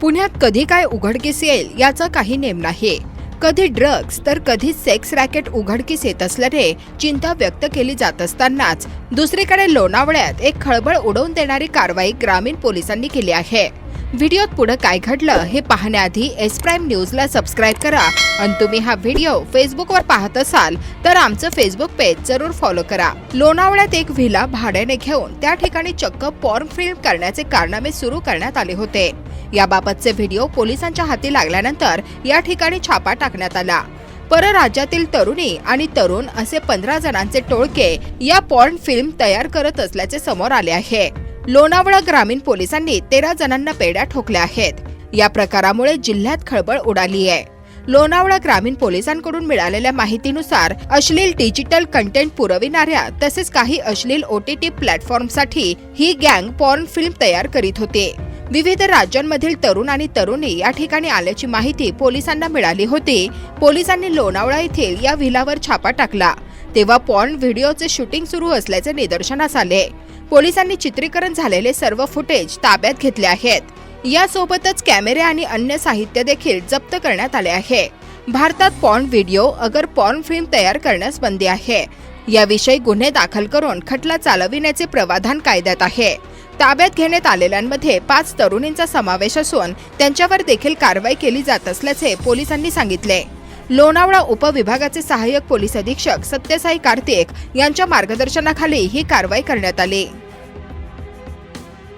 पुण्यात कधी काय उघडकीस येईल याचा काही नेम नाही कधी ड्रग्ज तर कधी सेक्स रॅकेट उघडकीस येत असल्याने चिंता व्यक्त केली जात असतानाच दुसरीकडे लोणावळ्यात एक खळबळ उडवून देणारी कारवाई ग्रामीण पोलिसांनी केली आहे. व्हिडिओत पुढे काय घडलं हे पाहण्याआधी एस प्राईम न्यूजला सबस्क्राईब करा आणि तुम्ही हा व्हिडिओ फेसबुकवर पाहत असाल तर आमचं फेसबुक पेज जरूर फॉलो करा. लोणावळ्यात एक व्हिला भाड्याने घेऊन त्या ठिकाणी चक्क पॉर्न फिल्म करण्याचे कारनामे सुरू करण्यात आले होते. याबाबतचे व्हिडिओ पोलिसांच्या हाती लागल्यानंतर या ठिकाणी छापा टाकण्यात आला. परराज्यातील तरुणी आणि तरुण असे पंधरा जणांचे टोळके या पॉर्न फिल्म तयार करत असल्याचे समोर आले आहे. लोणावळा ग्रामीण पोलिसांनी तेरा जणांना पेड्या ठोकल्या आहेत. या प्रकारामुळे जिल्ह्यात खळबळ उडाली आहे. लोणावळा ग्रामीण पोलिसांकडून मिळालेल्या माहितीनुसार अश्लील डिजिटल कंटेंट पुरविणाऱ्या तसेच काही अश्लील ओटीटी प्लॅटफॉर्मसाठी ही गँग पॉर्न फिल्म तयार करीत होते. विविध राज्यांमधील तरुण आणि तरुणी या ठिकाणी आल्याची माहिती पोलिसांना मिळाली होती. पोलिसांनी लोणावळा येथील या व्हिलावर छापा टाकला. तेव्हा पॉर्न व्हिडिओचे शूटिंग सुरू असल्याचे निदर्शनास आले. पोलिसांनी चित्रीकरण झालेले सर्व फुटेज ताब्यात घेतले आहेत. यासोबतच कॅमेरे आणि अन्य साहित्य देखील जप्त करण्यात आले आहे. भारतात पॉर्न व्हिडिओ अगर पॉर्न फिल्म तयार करण्यास बंदी आहे. याविषयी गुन्हे दाखल करून खटला चालविण्याचे प्रावधान कायद्यात आहे. ताब्यात घेण्यात आलेल्यांमध्ये पाच तरुणींचा समावेश असून त्यांच्यावर देखील कारवाई केली जात असल्याचे पोलिसांनी सांगितले. लोणावळा उपविभागाचे सहाय्यक पोलीस अधीक्षक सत्यसाई कार्तिक यांच्या मार्गदर्शनाखाली ही कारवाई करण्यात आली.